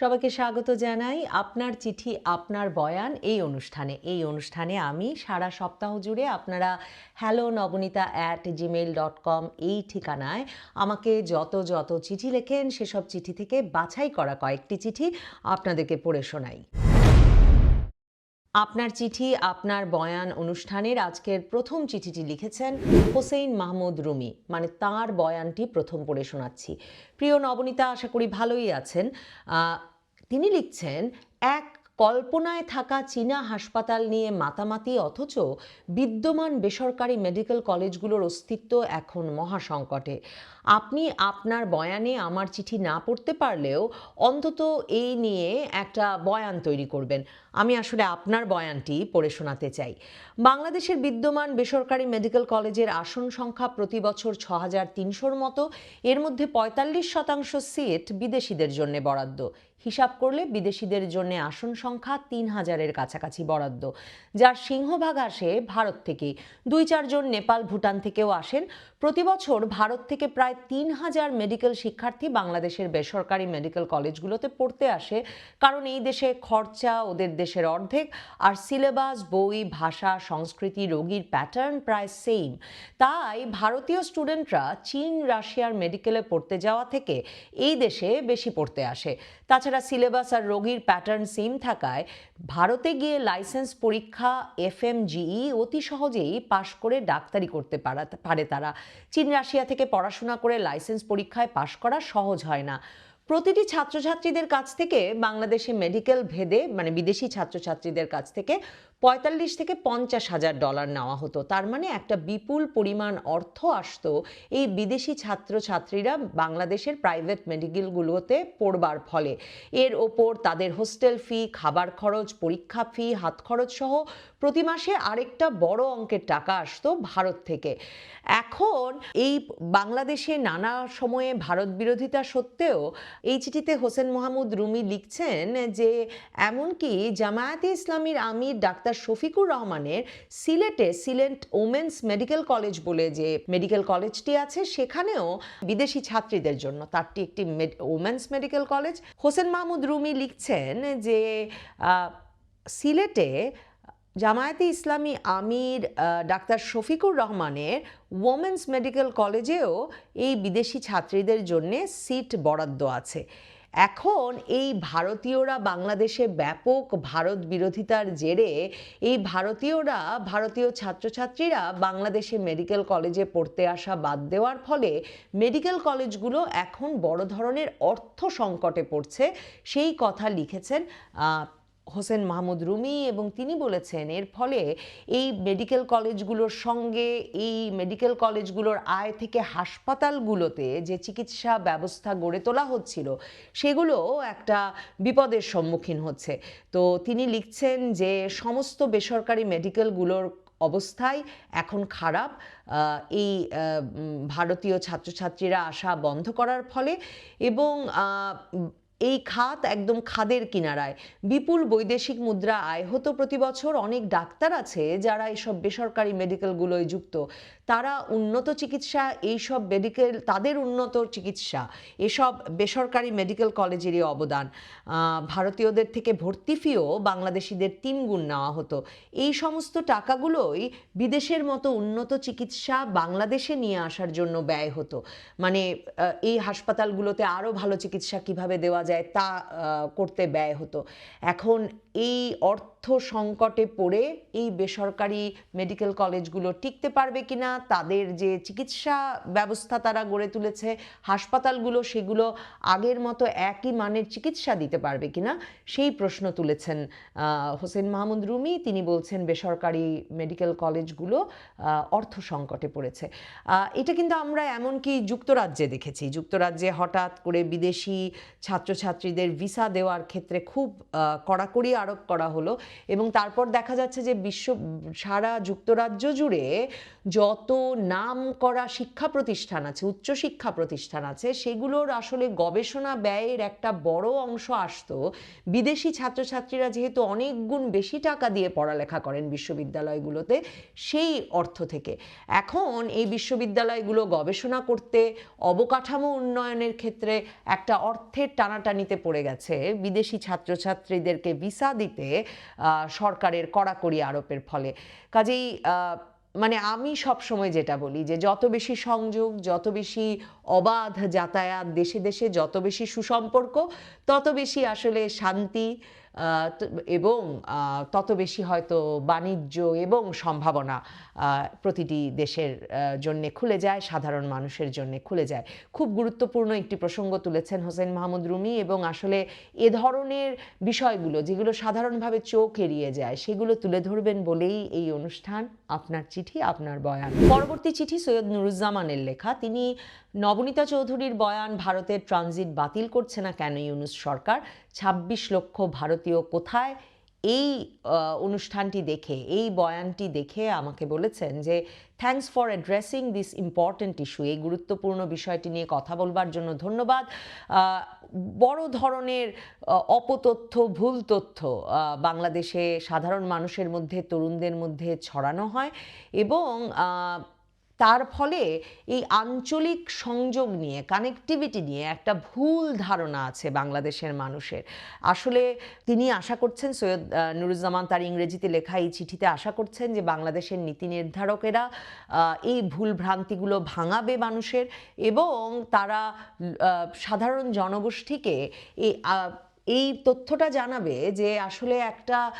সবাইকে স্বাগত জানাই আপনার চিঠি, আপনার বয়ান এই অনুষ্ঠানে। এই অনুষ্ঠানে আমি সারা সপ্তাহ জুড়ে আপনারা hello Nabanita at Gmail dot com এই ঠিকানায় আমাকে যত যত চিঠি লেখেন, সেসব চিঠি থেকে বাছাই করা কয়েকটি চিঠি আপনাদেরকে পড়ে শোনাই। আপনার চিঠি, আপনার বয়ান অনুষ্ঠানের আজকের প্রথম চিঠিটি লিখেছেন হোসেইন মাহমুদ রুমি। মানে তার বয়ানটি প্রথম পড়ে শোনাচ্ছি। প্রিয় নবনীতা, আশা করি ভালোই আছেন। তিনি লিখছেন, এক কল্পনায় থাকা চীনা হাসপাতাল নিয়ে মাতামাতি, অথচ বিদ্যমান বেসরকারি মেডিকেল কলেজগুলোর অস্তিত্ব এখন মহাসংকটে। আপনি আপনার বয়ানে আমার চিঠি না পড়তে পারলেও অন্তত এই নিয়ে একটা বয়ান তৈরি করবেন। আমি আসলে আপনার বয়ানটি পড়ে শোনাতে চাই। বাংলাদেশের বিদ্যমান বেসরকারি মেডিকেল কলেজের আসন সংখ্যা প্রতি বছর ছ হাজার তিনশোর মতো, এর মধ্যে পঁয়তাল্লিশ শতাংশ সিট বিদেশিদের জন্য বরাদ্দ। হিসাব করলে বিদেশিদের জন্য আসন সংখ্যা তিন হাজারের কাছাকাছি বরাদ্দ। যার সিংহভাগ আসে ভারত থেকে দুই চারজন নেপাল, ভুটান থেকেও আসেন। প্রতি বছর ভারত থেকে প্রায় তিন হাজার মেডিকেল শিক্ষার্থী বাংলাদেশের বেসরকারি মেডিকেল কলেজগুলোতে পড়তে আসে। কারণ এই দেশে খরচা, ওদের দেশের অর্ধেক। আর সিলেবাস, বই, ভাষা, সংস্কৃতি, রোগীর প্যাটার্ন প্রায় সেম তাই ভারতীয় স্টুডেন্টরা চীন, রাশিয়ার মেডিকেলে পড়তে যাওয়া থেকে এই দেশে বেশি পড়তে আসে। তাছাড়া সিলেবাস আর রোগীর প্যাটার্ন সেম থাকায় ভারতে গিয়ে লাইসেন্স পরীক্ষা এফএমজিই অতি সহজেই পাশ করে ডাক্তারি করতে পারে তারা। চীন, রাশিয়া থেকে পড়াশোনা করে লাইসেন্স পরীক্ষায় পাশ করা সহজ হয় না। প্রতিটি ছাত্রছাত্রীদের কাছ থেকে বাংলাদেশে মেডিকেল ভেদে মানে বিদেশি ছাত্রছাত্রীদের কাছ থেকে পঁয়তাল্লিশ থেকে পঞ্চাশ হাজার ডলার নেওয়া হতো। তার মানে একটা বিপুল পরিমাণ অর্থ আসতো এই বিদেশি ছাত্রছাত্রীরা বাংলাদেশের প্রাইভেট মেডিকেলগুলোতে পড়বার ফলে। এর ওপর তাদের হোস্টেল ফি খাবার খরচ, পরীক্ষা ফি হাত খরচ সহ প্রতি মাসে আরেকটা বড় অঙ্কের টাকা আসতো ভারত থেকে। এখন এই বাংলাদেশে নানা সময়ে ভারত বিরোধিতা সত্ত্বেও এই চিঠিতে হোসেন মোহাম্মদ রুমি লিখছেন যে, এমনকি জামায়াতে ইসলামীর আমির ডাক্তার শফিকুর রহমানের সিলেটে সিলেট ওমেন্স মেডিকেল কলেজ বলে যে মেডিকেল কলেজটি আছে, সেখানেও বিদেশি ছাত্রীদের জন্য তারটি একটি women's medical college. Hossain Mahmud Rumi লিখছেন যে সিলেটে জামায়াতে ইসলামী আমির ডাক্তার শফিকুর রহমানের ওমেন্স মেডিকেল কলেজেও এই বিদেশি ছাত্রীদের জন্যে সিট বরাদ্দ আছে। এখন এই ভারতীয়রা বাংলাদেশে ব্যাপক ভারত বিরোধিতার জেরে এই ভারতীয়রা, ভারতীয় ছাত্রছাত্রীরা বাংলাদেশে মেডিকেল কলেজে পড়তে আসা বাদ দেওয়ার ফলে মেডিকেল কলেজগুলো এখন বড় ধরনের অর্থ সংকটে পড়ছে। সেই কথা লিখেছেন হোসেন মাহমুদ রুমি এবং তিনি বলেছেন, এর ফলে এই মেডিকেল কলেজগুলোর সঙ্গে, এই মেডিকেল কলেজগুলোর আয় থেকে হাসপাতালগুলোতে যে চিকিৎসা ব্যবস্থা গড়ে তোলা হচ্ছিল, সেগুলো একটা বিপদের সম্মুখীন হচ্ছে। তো তিনি লিখছেন যে, সমস্ত বেসরকারি মেডিকেলগুলোর অবস্থাই এখন খারাপ। এই ভারতীয় ছাত্রছাত্রীরা আসা বন্ধ করার ফলে এবং এই খাত একদম খাদের কিনারায়। বিপুল বৈদেশিক মুদ্রা আয় হতো প্রতি বছর। অনেক ডাক্তার আছে যারা এসব বেসরকারি মেডিকেলগুলোয় যুক্ত। তারা উন্নত চিকিৎসা, এইসব মেডিকেল তাদের উন্নত চিকিৎসা, এসব বেসরকারি মেডিকেল কলেজেরই অবদান। ভারতীয়দের থেকে ভর্তি ফিও বাংলাদেশিদের তিন গুণ নেওয়া হতো। এই সমস্ত টাকাগুলোই বিদেশের মতো উন্নত চিকিৎসা বাংলাদেশে নিয়ে আসার জন্য ব্যয় হতো। মানে এই হাসপাতালগুলোতে আরও ভালো চিকিৎসা কীভাবে দেওয়া যায় তা করতে ব্যয় হতো। এখন এই অর্থ সংকটে পড়ে এই বেসরকারি মেডিকেল কলেজগুলো টিকতে পারবে কিনা, তাদের যে চিকিৎসা ব্যবস্থা তারা গড়ে তুলেছে, হাসপাতালগুলো সেগুলো আগের মতো একই মানের চিকিৎসা দিতে পারবে কিনা, সেই প্রশ্ন তুলেছেন হোসেন মাহমুদ রুমি। তিনি বলছেন বেসরকারি মেডিকেল কলেজগুলো অর্থ সংকটে পড়েছে। এটা কিন্তু আমরা এমনকি যুক্তরাজ্যে দেখেছি। যুক্তরাজ্যে হঠাৎ করে বিদেশি ছাত্রছাত্রীদের ভিসা দেওয়ার ক্ষেত্রে খুব কড়াকড়ি আরোপ করা হলো এবং তারপর দেখা যাচ্ছে যে বিশ্ব, সারা যুক্তরাজ্য জুড়ে যত নাম করা শিক্ষা প্রতিষ্ঠান আছে, উচ্চ শিক্ষা প্রতিষ্ঠান আছে, সেগুলোর আসলে গবেষণা ব্যয়ের একটা বড় অংশ আসতো। বিদেশি ছাত্রছাত্রীরা যেহেতু অনেক গুণ বেশি টাকা দিয়ে পড়ালেখা করেন বিশ্ববিদ্যালয়গুলোতে, সেই অর্থ থেকে। এখন এই বিশ্ববিদ্যালয়গুলো গবেষণা করতে অবকাঠামো উন্নয়নের ক্ষেত্রে একটা অর্থের টানাটানিতে পড়ে গেছে। বিদেশি ছাত্রছাত্রীদেরকে ভিসা দিতে সরকারের কড়াকড়ি আরোপের ফলে। কাজেই মানে আমি সব সময় যেটা বলি যে, যত বেশি সংযোগ, যত বেশি অবাধ যাতায়াত, দেশে দেশে যত বেশি সুসম্পর্ক, তত বেশি আসলে শান্তি এবং তত বেশি হয়তো বাণিজ্য এবং সম্ভাবনা প্রতিটি দেশের জন্যে খুলে যায়, সাধারণ মানুষের জন্যে খুলে যায়। খুব গুরুত্বপূর্ণ একটি প্রসঙ্গ তুলেছেন হোসেন মাহমুদ রুমি এবং আসলে এ ধরনের বিষয়গুলো যেগুলো সাধারণভাবে চোখ এড়িয়ে যায়, সেগুলো তুলে ধরবেন বলেই এই অনুষ্ঠান, আপনার চিঠি, আপনার বয়ান। পরবর্তী চিঠি সৈয়দ নুরুজ্জামানের লেখা। তিনি নবনীতা চৌধুরীর বয়ান, ভারতের ট্রানজিট বাতিল করছে না কেন ইউনুস সরকার? ২৬ লক্ষ ভারতীয় কোথায়? এই অনুষ্ঠানটি দেখে, এই বয়ানটি দেখে আমাকে বলেছেন যে thanks for addressing this important issue এই গুরুত্বপূর্ণ বিষয়টি নিয়ে কথা বলবার জন্য ধন্যবাদ। বড় ধরনের অপতথ্য, ভুল তথ্য বাংলাদেশে সাধারণ মানুষের মধ্যে, তরুণদের মধ্যে ছড়ানো হয় এবং তার ফলে এই আঞ্চলিক সংযোগ নিয়ে কানেক্টিভিটি নিয়ে একটা ভুল ধারণা আছে বাংলাদেশের মানুষের। আসলে তিনি আশা করছেন, সৈয়দ নুরুজ্জামান তার ইংরেজিতে লেখা এই চিঠিতে আশা করছেন যে বাংলাদেশের নীতি নির্ধারকেরা এই ভুল ভ্রান্তিগুলো ভাঙাবে মানুষের এবং তারা সাধারণ জনগোষ্ঠীকে এই এই তথ্যটা জানাবে যে আসলে একটা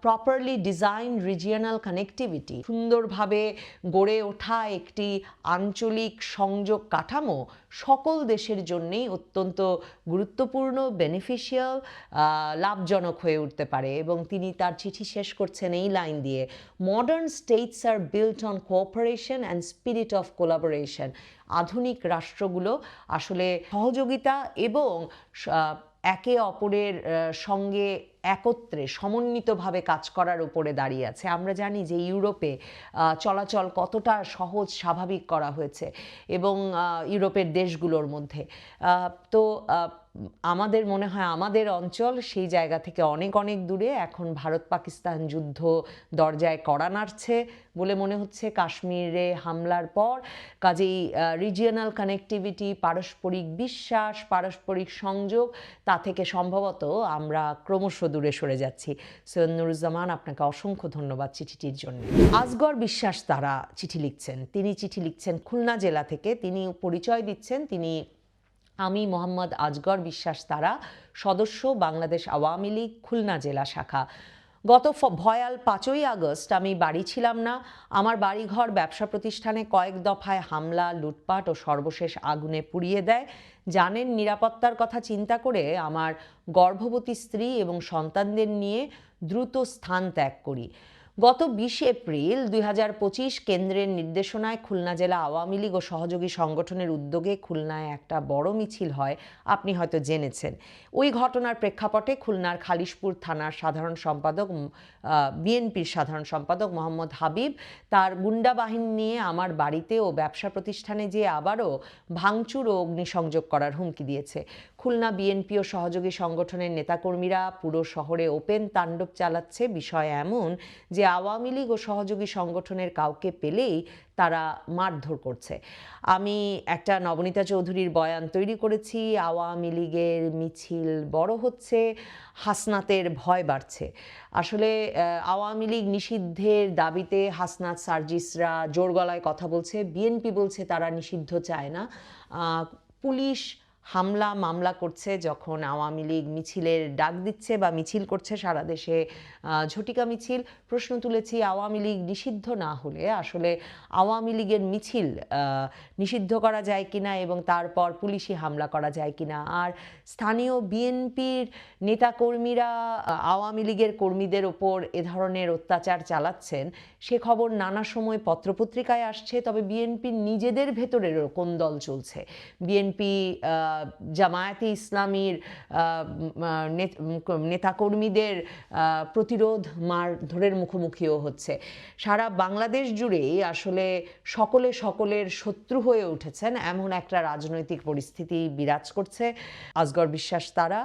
প্রপারলি ডিজাইন রিজিয়নাল কানেক্টিভিটি সুন্দরভাবে গড়ে ওঠা একটি আঞ্চলিক সংযোগ কাঠামো সকল দেশের জন্যেই অত্যন্ত গুরুত্বপূর্ণ বেনিফিশিয়াল লাভজনক হয়ে উঠতে পারে এবং তিনি তার চিঠি শেষ করছেন এই লাইন দিয়ে। Modern states are built on cooperation and spirit of collaboration আধুনিক রাষ্ট্রগুলো আসলে সহযোগিতা এবং একে অপরের সঙ্গে একত্রে, সমন্বিতভাবে কাজ করার উপরে দাঁড়িয়ে আছে। আমরা জানি যে ইউরোপে চলাচল কতটা সহজ, স্বাভাবিক করা হয়েছে এবং ইউরোপের দেশগুলোর মধ্যে। তো আমাদের মনে হয় আমাদের অঞ্চল সেই জায়গা থেকে অনেক অনেক দূরে। এখন ভারত পাকিস্তান যুদ্ধ দরজায় কড়া নাড়ছে বলে মনে হচ্ছে। কাশ্মীরে হামলার পর কাজেই রিজিয়নাল কানেক্টিভিটি পারস্পরিক বিশ্বাস, পারস্পরিক সংযোগ, তা থেকে সম্ভবত আমরা ক্রমশ দূরে সরে যাচ্ছি। সৈয়দ নুরুজ্জামান, আপনাকে অসংখ্য ধন্যবাদ চিঠিটির জন্য। আজগর বিশ্বাস তারা চিঠি লিখছেন। তিনি চিঠি লিখছেন খুলনা জেলা থেকে। তিনি পরিচয় দিচ্ছেন। তিনি আমি মোহাম্মদ আজগর বিশ্বাস তারা, সদস্য বাংলাদেশ আওয়ামী লীগ, খুলনা জেলা শাখা। গত ভয়াল পাঁচই আগস্ট আমি বাড়ি ছিলাম না। আমার বাড়িঘর ব্যবসা প্রতিষ্ঠানে কয়েক দফায় হামলা, লুটপাট ও সর্বশেষ আগুনে পুড়িয়ে দেয়। জানেন নিরাপত্তার কথা চিন্তা করে আমার গর্ভবতী স্ত্রী এবং সন্তানদের নিয়ে দ্রুত স্থান ত্যাগ করি। গত বিশ এপ্রিল দুই হাজার পঁচিশ কেন্দ্রের নির্দেশনায় খুলনা জেলা আওয়ামী লীগ ও সহযোগী সংগঠনের উদ্যোগে খুলনায় একটা বড় মিছিল হয়, আপনি হয়তো জেনেছেন। ওই ঘটনার প্রেক্ষাপটে খুলনার খালিশপুর থানার সাধারণ সম্পাদক বিএনপির সাধারণ সম্পাদক মোহাম্মদ হাবিব তার গুন্ডা বাহিনী নিয়ে আমার বাড়িতে ও ব্যবসা প্রতিষ্ঠানে যে আবারও ভাঙচুর ও অগ্নিসংযোগ করার হুমকি দিয়েছে। খুলনা বিএনপি ও সহযোগী সংগঠনের নেতাকর্মীরা পুরো শহরে ওপেন তাণ্ডব চালাচ্ছে। বিষয় এমন যে আওয়ামী লীগ ও সহযোগী সংগঠনের কাউকে পেলেই তারা মারধর করছে। আমি একটা নবনীতা চৌধুরীর বয়ান তৈরি করেছি, আওয়ামী লীগের মিছিল বড় হচ্ছে, হাসনাতের ভয় বাড়ছে। আসলে আওয়ামী লীগ নিষিদ্ধের দাবিতে হাসনাত সার্জিসরা জোর গলায় কথা বলছে, বিএনপি বলছে তারা নিষিদ্ধ চায় না। পুলিশ হামলা, মামলা করছে যখন আওয়ামী লীগ মিছিলের ডাক দিচ্ছে বা মিছিল করছে সারা দেশে ঝটিকা মিছিল। প্রশ্ন তুলেছি, আওয়ামী লীগ নিষিদ্ধ না হলে আসলে আওয়ামী লীগের মিছিল নিষিদ্ধ করা যায় কিনা এবং তারপর পুলিশি হামলা করা যায় কিনা? আর স্থানীয় বিএনপির নেতাকর্মীরা আওয়ামী লীগের কর্মীদের ওপর এ ধরনের অত্যাচার চালাচ্ছেন, সে খবর নানা সময় পত্রপত্রিকায় আসছে। তবে বিএনপির নিজেদের ভেতরেরও কোন্দল চলছে। বিএনপি জামায়াতে ইসলামীর নেতাকর্মীদের প্রতিরোধ মারধরের মুখোমুখিও হচ্ছে। সারা বাংলাদেশ জুড়েই আসলে সকলে সকলের শত্রু হয়ে উঠেছেন, এমন একটা রাজনৈতিক পরিস্থিতি বিরাজ করছে। আজগর বিশ্বাস তারা।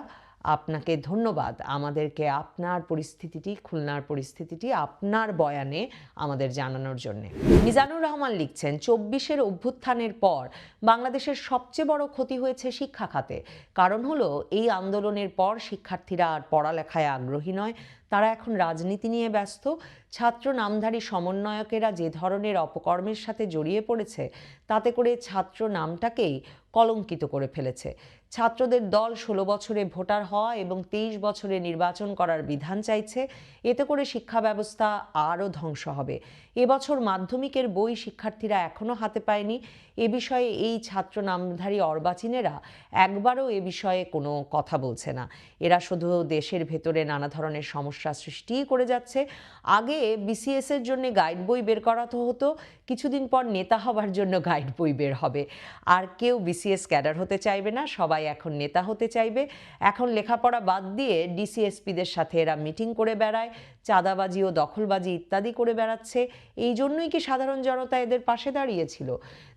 আপনাকে ধন্যবাদ। আমাদেরকে আপনার পরিস্থিতিটি, খুলনার পরিস্থিতিটি, আপনার বয়ানে আমাদের জানানোর জন্য। মিজানুর রহমান লিখছেন, চব্বিশের অভ্যুত্থানের পর বাংলাদেশের সবচেয়ে বড় ক্ষতি হয়েছে শিক্ষা খাতে। কারণ হলো, এই আন্দোলনের পর শিক্ষার্থীরা আর পড়ালেখায় আগ্রহী নয়। তারা এখন রাজনীতি নিয়ে ব্যস্ত। ছাত্র নামধারী সমন্বয়কেরা যে ধরনের অপকর্মের সাথে জড়িয়ে পড়েছে, তাতে করে ছাত্র নামটাকেই কলঙ্কিত করে ফেলেছে। ছাত্রদের দল ষোলো বছরে ভোটার হওয়া এবং তেইশ বছরে নির্বাচন করার বিধান চাইছে, এতে করে শিক্ষা ব্যবস্থা আরও ধ্বংস হবে। এবছর মাধ্যমিকের বই শিক্ষার্থীরা এখনও হাতে পায়নি। এ বিষয়ে এই ছাত্র নামধারী অর্বাচীনেরা একবারও এ বিষয়ে কোনো কথা বলছে না। এরা শুধু দেশের ভেতরে নানা ধরনের সমস্যা সৃষ্টিই করে যাচ্ছে। আগে বিসিএস এর জন্য গাইড বই বের করা তো হতো, কিছুদিন পর নেতা হবার জন্য গাইড বই বের হবে। আর কেউ বিসিএস ক্যাডার হতে চাইবে না, সবাই এখন নেতা হতে চাইবে। এখন লেখাপড়া বাদ দিয়ে ডিসিএসপিদের সাথে এরা মিটিং করে বেড়ায়। চাঁদাবাজি ও দখলবাজি ইত্যাদি করে বেড়াচ্ছে। এই জন্যই কি সাধারণ জনতা এদের পাশে দাঁড়িয়েছিল?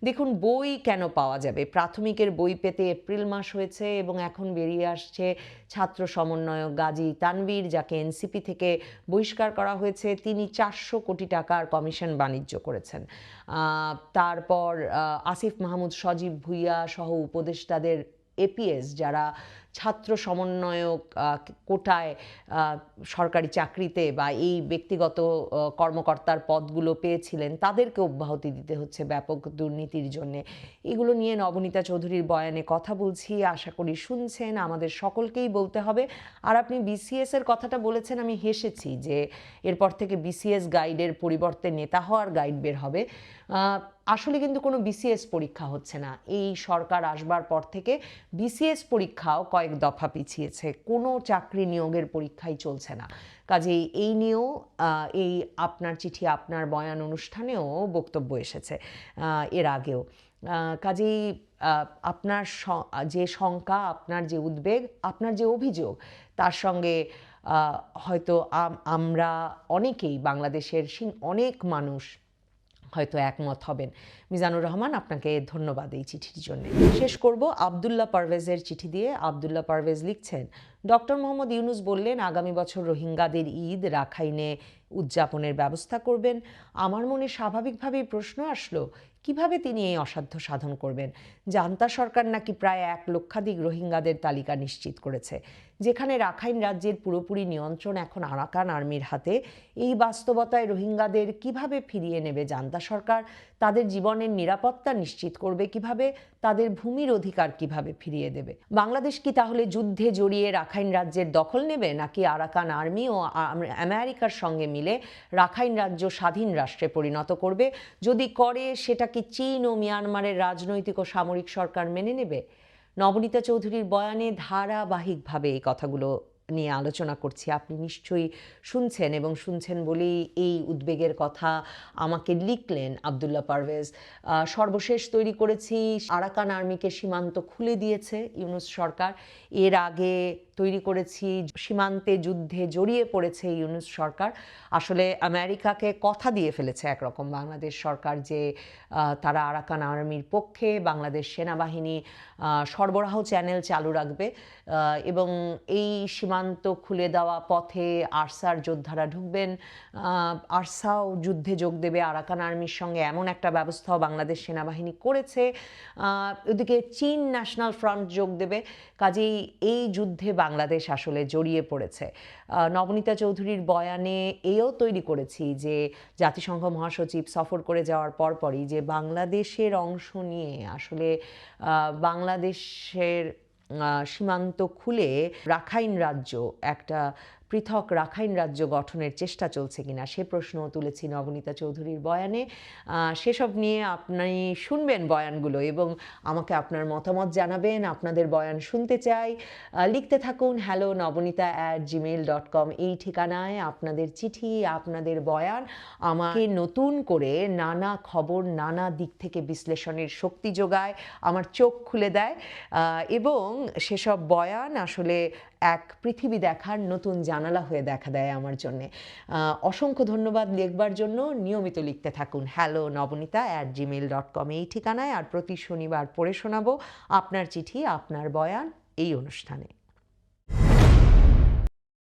দেখুন, বই কেন পাওয়া যাবে? প্রাথমিকের বই পেতে এপ্রিল মাস হয়েছে এবং এখন বেরিয়ে আসছে ছাত্র সমন্বয়ক গাজী তানভীর, যাকে এনসিপি থেকে বহিষ্কার করা হয়েছে। তিনি চারশো কোটি টাকার কমিশন বাণিজ্য করেছেন। তারপর আসিফ মাহমুদ সজীব ভুইয়া সহ উপদেষ্টাদের এপিএস যারা ছাত্র সমন্বয়ক কোটায় সরকারি চাকরিতে বা এই ব্যক্তিগত কর্মকর্তার পদগুলো পেয়েছিলেন, তাদেরকে অব্যাহতি দিতে হচ্ছে ব্যাপক দুর্নীতির জন্য। এগুলো নিয়ে নবনীতা চৌধুরীর বয়ানে কথা বলছি, আশা করি শুনছেন, আমাদের সকলকেই বলতে হবে। আর আপনি বিসিএস এর কথাটা বলেছেন, আমি হেসেছি যে, এরপর থেকে বিসিএস গাইডের পরিবর্তে নেতা হওয়ার গাইড বের হবে। আসলে কিন্তু কোনো বিসিএস পরীক্ষা হচ্ছে না। এই সরকার আসবার পর থেকে বিসিএস পরীক্ষাও কয়েক দফা পিছিয়েছে। কোনো চাকরি নিয়োগের পরীক্ষাই চলছে না। কাজেই এই নিয়েও এই আপনার চিঠি, আপনার বয়ান অনুষ্ঠানেও বক্তব্য এসেছে এর আগেও। কাজেই আপনার যে শঙ্কা, আপনার যে উদ্বেগ, আপনার যে অভিযোগ, তার সঙ্গে হয়তো আমরা অনেকেই বাংলাদেশের অনেক মানুষ হয়তো একমত হবেন। মিজানুর রহমান, আপনাকে ধন্যবাদ এই চিঠির জন্য। শেষ করব আবদুল্লাহ পারভেজের চিঠি দিয়ে। আবদুল্লাহ পারভেজ লিখছেন, ডক্টর মোহাম্মদ ইউনুস বললেন, আগামী বছর রোহিঙ্গাদের ঈদ, রাখাইনে উদযাপনের ব্যবস্থা করবেন। আমার মনে স্বাভাবিকভাবেই প্রশ্ন আসলো কীভাবে তিনি এই অসাধ্য সাধন করবেন? জান্তা সরকার নাকি প্রায় এক লক্ষাধিক রোহিঙ্গাদের তালিকা নিশ্চিত করেছে। যেখানে রাখাইন রাজ্যের পুরোপুরি নিয়ন্ত্রণ এখন আরাকান আর্মির হাতে। এই বাস্তবতায় রোহিঙ্গাদের কীভাবে ফিরিয়ে নেবে জান্তা সরকার? তাদের জীবনের নিরাপত্তা নিশ্চিত করবে কীভাবে, তাদের ভূমির অধিকার কীভাবে ফিরিয়ে দেবে। বাংলাদেশ কি তাহলে যুদ্ধে জড়িয়ে রাখাইন রাজ্যের দখল নেবে, নাকি আরাকান আর্মি ও আম- আমেরিকার সঙ্গে মিলে রাখাইন রাজ্য স্বাধীন রাষ্ট্রে পরিণত করবে? যদি করে, সেটা কি চীন ও মিয়ানমারের রাজনৈতিক ও সামরিক সরকার মেনে নেবে? নবনীতা চৌধুরীর বয়ানে ধারাবাহিকভাবে এই কথাগুলো নিয়ে আলোচনা করছি। আপনি নিশ্চয়ই শুনছেন এবং শুনছেন বলেই এই উদ্বেগের কথা আমাকে লিখলেন আবদুল্লাহ পারভেজ। সর্বশেষ তৈরি করেছি, আরাকান আর্মিকে সীমান্ত খুলে দিয়েছে ইউনুস সরকার। এর আগে তৈরি করেছি, সীমান্তে যুদ্ধে জড়িয়ে পড়েছে ইউনুস সরকার। আসলে আমেরিকাকে কথা দিয়ে ফেলেছে একরকম। বাংলাদেশ সরকার যে তারা আরাকান আর্মির পক্ষে, বাংলাদেশ সেনাবাহিনী সরবরাহ চ্যানেল চালু রাখবে। এবং এই সীমান্ত খুলে দেওয়া পথে আরসার যোদ্ধারা ঢুকবেন। আরসাও যুদ্ধে যোগ দেবে। আরাকান আর্মির সঙ্গে এমন একটা ব্যবস্থাও বাংলাদেশ সেনাবাহিনী করেছে। ওদিকে চীন ন্যাশনাল ফ্রন্ট যোগ দেবে। কাজেই এই যুদ্ধে বাংলাদেশ আসলে জড়িয়ে পড়েছে। নবনীতা চৌধুরীর বয়ানে এও তৈরি করেছি যে, জাতিসংঘ মহাসচিব সফর করে যাওয়ার পরপরই যে বাংলাদেশের অংশ নিয়ে আসলে বাংলাদেশের সীমান্ত খুলে রাখাইন রাজ্য একটা পৃথক রাখাইন রাজ্য গঠনের চেষ্টা চলছে কিনা সে প্রশ্ন তুলেছি নবনীতা চৌধুরীর বয়ানে। সেসব নিয়ে আপনি শুনবেন বয়ানগুলো এবং আমাকে আপনার মতামত জানাবেন, আপনাদের বয়ান শুনতে চাই। লিখতে থাকুন hello Nabanita at Gmail dot com এই ঠিকানায়। আপনাদের চিঠি, আপনাদের বয়ান, আমাকে নতুন করে নানা খবর, নানা দিক থেকে বিশ্লেষণের শক্তি যোগায়, আমার চোখ খুলে দেয়। এবং সেসব বয়ান আসলে এক পৃথিবী দেখার নতুন জানালা হয়ে দেখা দেয় আমার জন্যে। অসংখ্য ধন্যবাদ লিখবার জন্য। নিয়মিত লিখতে থাকুন hello Nabanita at Gmail dot com এই ঠিকানায়। আর প্রতি শনিবার পড়ে শোনাবো আপনার চিঠি, আপনার বয়ান এই অনুষ্ঠানে।